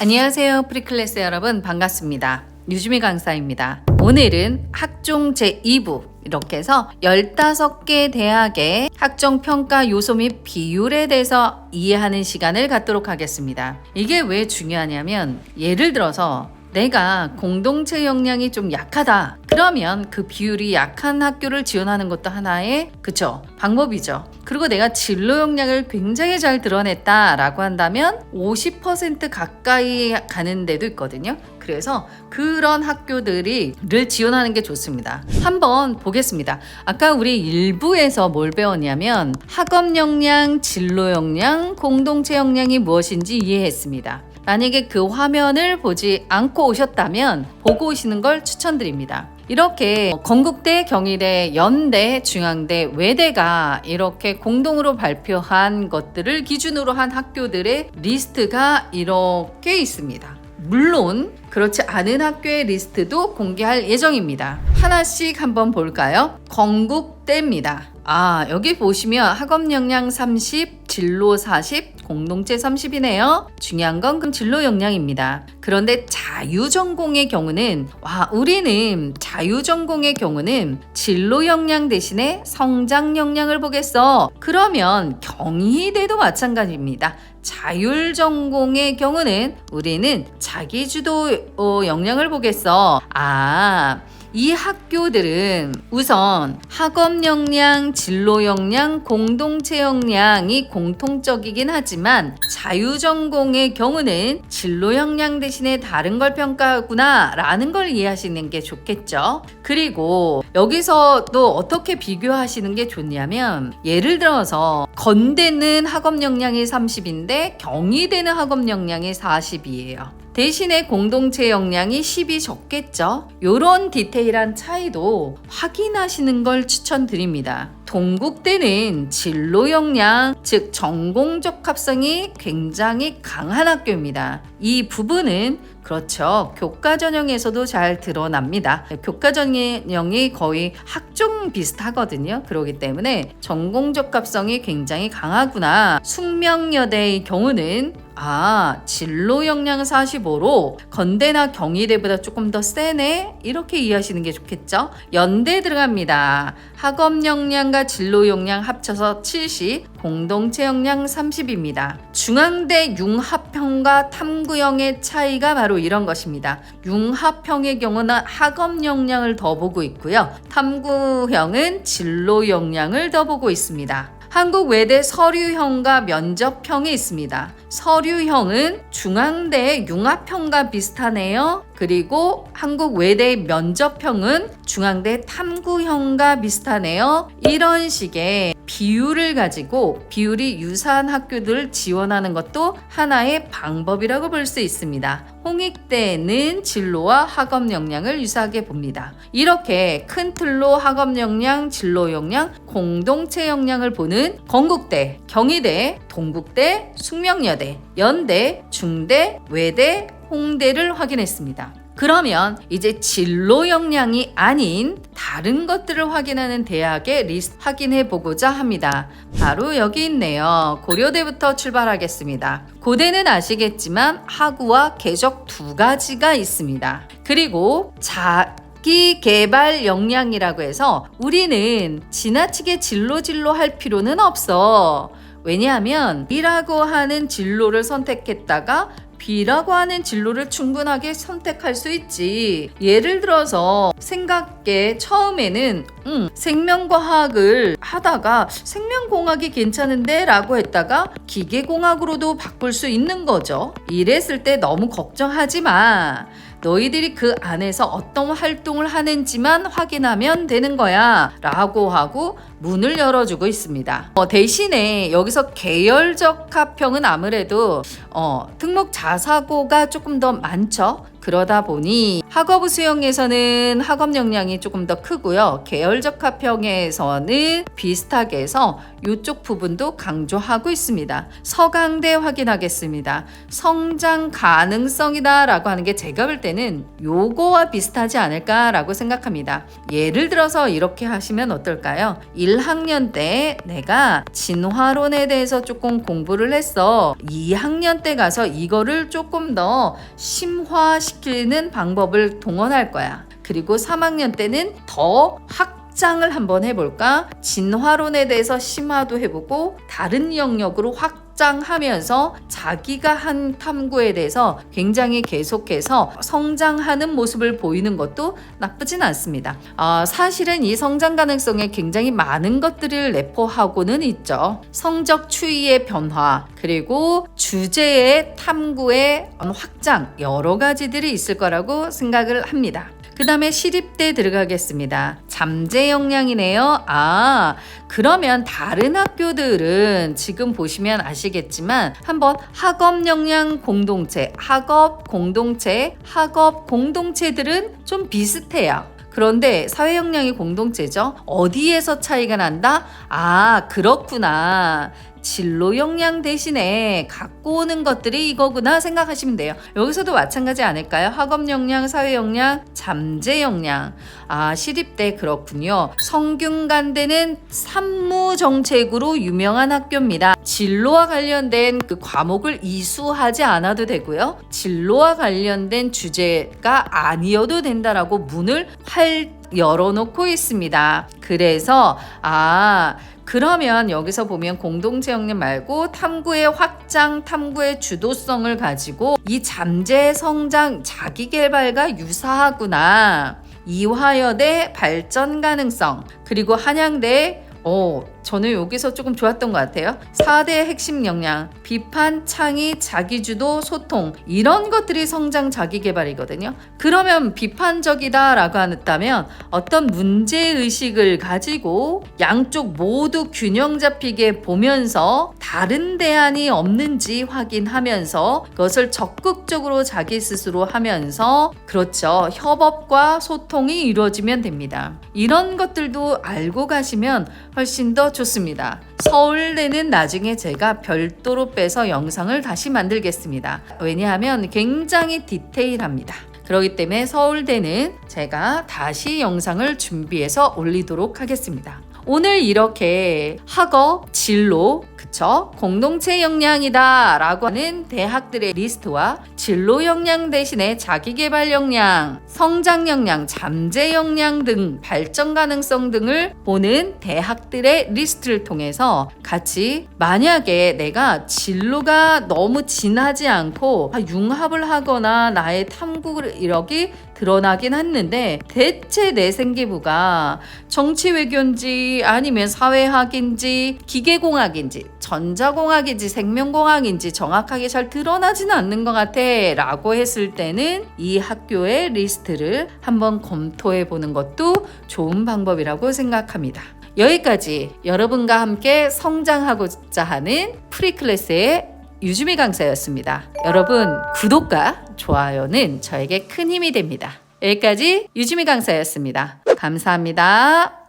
안녕하세요. 프리클래스 여러분 반갑습니다. 유주미 강사입니다. 오늘은 학종 제2부 이렇게 해서 15개 대학의 학종 평가 요소 및 비율에 대해서 이해하는 시간을 갖도록 하겠습니다. 이게 왜 중요하냐면 예를 들어서 내가 공동체 역량이 좀 약하다. 그러면 그 비율이 약한 학교를 지원하는 것도 하나의 그쵸 방법이죠. 그리고 내가 진로 역량을 굉장히 잘 드러냈다라고 한다면 50% 가까이 가는 데도 있거든요. 그래서 그런 학교들이를 지원하는 게 좋습니다. 한번 보겠습니다. 아까 우리 일부에서 뭘 배웠냐면 학업 역량, 진로 역량, 공동체 역량이 무엇인지 이해했습니다. 만약에 그 화면을 보지 않고 오셨다면 보고 오시는 걸 추천드립니다. 이렇게 건국대, 경희대, 연대, 중앙대, 외대가 이렇게 공동으로 발표한 것들을 기준으로 한 학교들의 리스트가 이렇게 있습니다. 물론 그렇지 않은 학교의 리스트도 공개할 예정입니다. 하나씩 한번 볼까요? 건국대입니다. 아, 여기 보시면 학업 역량 30, 진로 40, 공동체 30이네요. 중요한 건 그럼 진로 역량입니다. 그런데 자유전공의 경우는 와, 우리는 자유전공의 경우는 진로 역량 대신에 성장 역량을 보겠어. 그러면 경희대도 마찬가지입니다. 자율 전공의 경우는 우리는 자기주도 어, 역량을 보겠어. 아, 이 학교들은 우선 학업 역량, 진로 역량, 공동체 역량이 공통적이긴 하지만 자유 전공의 경우는 진로 역량 대신에 다른 걸 평가하구나 라는 걸 이해하시는 게 좋겠죠. 그리고 여기서 또 어떻게 비교하시는 게 좋냐면 예를 들어서 건대는 학업 역량이 30인데 경희대는 학업 역량이 40이에요. 대신에 공동체 역량이 10이 적겠죠. 요런 디테일한 차이도 확인하시는 걸 추천드립니다. 동국대는 진로 역량, 즉 전공적 합성이 굉장히 강한 학교입니다. 이 부분은 그렇죠. 교과 전형에서도 잘 드러납니다. 교과 전형이 거의 학종 비슷하거든요. 그렇기 때문에 전공적 합성이 굉장히 강하구나. 숙명여대의 경우는 아, 진로 역량 45로 건대나 경희대보다 조금 더 세네? 이렇게 이해하시는 게 좋겠죠? 연대 들어갑니다. 학업 역량과 진로 역량 합쳐서 70, 공동체 역량 30입니다. 중앙대 융합형과 탐구형의 차이가 바로 이런 것입니다. 융합형의 경우는 학업 역량을 더 보고 있고요. 탐구형은 진로 역량을 더 보고 있습니다. 한국 외대 서류형과 면접형이 있습니다. 서류형은 중앙대 융합형과 비슷하네요. 그리고 한국 외대 면접형은 중앙대 탐구형과 비슷하네요. 이런 식의 비율을 가지고 비율이 유사한 학교들을 지원하는 것도 하나의 방법이라고 볼 수 있습니다. 홍익대는 진로와 학업 역량을 유사하게 봅니다. 이렇게 큰 틀로 학업 역량, 진로 역량, 공동체 역량을 보는 건국대, 경희대, 동국대, 숙명여대, 연대, 중대, 외대, 홍대를 확인했습니다. 그러면 이제 진로 역량이 아닌 다른 것들을 확인하는 대학의 리스트 확인해 보고자 합니다. 바로 여기 있네요. 고려대부터 출발하겠습니다. 고대는 아시겠지만 학우와 계적 두 가지가 있습니다. 그리고 자 자기 개발 역량이라고 해서 우리는 지나치게 진로 진로 할 필요는 없어. 왜냐하면 B라고 하는 진로를 선택했다가 B라고 하는 진로를 충분하게 선택할 수 있지. 예를 들어서 생각게 처음에는 음, 생명과학을 하다가 생명공학이 괜찮은데 라고 했다가 기계공학으로도 바꿀 수 있는 거죠. 이랬을 때 너무 걱정하지 마. 너희들이 그 안에서 어떤 활동을 하는지만 확인하면 되는 거야 라고 하고 문을 열어주고 있습니다. 어, 대신에 여기서 계열적 합평은 아무래도 어, 특목 자사고가 조금 더 많죠. 그러다 보니 학업 수영에서는 학업 역량이 조금 더 크고요. 계열적 화평에서는 비슷하게 해서 이쪽 부분도 강조하고 있습니다. 서강대 확인하겠습니다. 성장 가능성이다 라고 하는 게 제가 볼 때는 요거와 비슷하지 않을까라고 생각합니다. 예를 들어서 이렇게 하시면 어떨까요? 1학년 때 내가 진화론에 대해서 조금 공부를 했어. 2학년 때 가서 이거를 조금 더 심화 시키는 방법을 동원할 거야. 그리고 3학년 때는 더 확 장을 한번 해볼까? 진화론에 대해서 심화도 해보고 다른 영역으로 확장하면서 자기가 한 탐구에 대해서 굉장히 계속해서 성장하는 모습을 보이는 것도 나쁘진 않습니다. 아, 사실은 이 성장 가능성에 굉장히 많은 것들을 내포하고는 있죠. 성적 추이의 변화, 그리고 주제의 탐구의 확장, 여러 가지들이 있을 거라고 생각을 합니다. 그 다음에 시립대 들어가겠습니다. 잠재 역량이네요. 아, 그러면 다른 학교들은 지금 보시면 아시겠지만 한번 학업 역량 공동체, 학업 공동체, 학업 공동체들은 좀 비슷해요. 그런데 사회 역량이 공동체죠. 어디에서 차이가 난다? 아, 그렇구나. 진로 역량 대신에 갖고 오는 것들이 이거구나 생각하시면 돼요. 여기서도 마찬가지 아닐까요? 학업 역량, 사회 역량, 잠재 역량. 아, 시립대 그렇군요. 성균관대는 산무 정책으로 유명한 학교입니다. 진로와 관련된 그 과목을 이수하지 않아도 되고요. 진로와 관련된 주제가 아니어도 된다라고 문을 활 열어놓고 있습니다. 그래서 아 그러면 여기서 보면 공동체 역량 말고 탐구의 확장, 탐구의 주도성을 가지고 이 잠재 성장 자기 개발과 유사하구나. 이화여대 발전 가능성 그리고 한양대 어, 저는 여기서 조금 좋았던 것 같아요. 4대 핵심 역량, 비판, 창의, 자기주도, 소통 이런 것들이 성장 자기개발이거든요. 그러면 비판적이다라고 한다면 어떤 문제 의식을 가지고 양쪽 모두 균형 잡히게 보면서 다른 대안이 없는지 확인하면서 그것을 적극적으로 자기 스스로 하면서 그렇죠. 협업과 소통이 이루어지면 됩니다. 이런 것들도 알고 가시면 훨씬 더 좋습니다. 서울대는 나중에 제가 별도로 빼서 영상을 다시 만들겠습니다. 왜냐하면 굉장히 디테일합니다. 그렇기 때문에 서울대는 제가 다시 영상을 준비해서 올리도록 하겠습니다. 오늘 이렇게 학업, 진로, 그쵸? 공동체 역량이다 라고 하는 대학들의 리스트와 진로 역량 대신에 자기개발 역량, 성장 역량, 잠재 역량 등 발전 가능성 등을 보는 대학들의 리스트를 통해서 같이 만약에 내가 진로가 너무 진하지 않고 융합을 하거나 나의 탐구 이력이 드러나긴 했는데 대체 내 생기부가 정치 외교인지 아니면 사회학인지 기계공학인지 전자공학인지 생명공학인지 정확하게 잘 드러나지는 않는 것 같아 라고 했을 때는 이 학교의 리스트를 한번 검토해 보는 것도 좋은 방법이라고 생각합니다. 여기까지 여러분과 함께 성장하고자 하는 프리클래스의 유주미 강사였습니다. 여러분 구독과 좋아요는 저에게 큰 힘이 됩니다. 여기까지 유주미 강사였습니다. 감사합니다.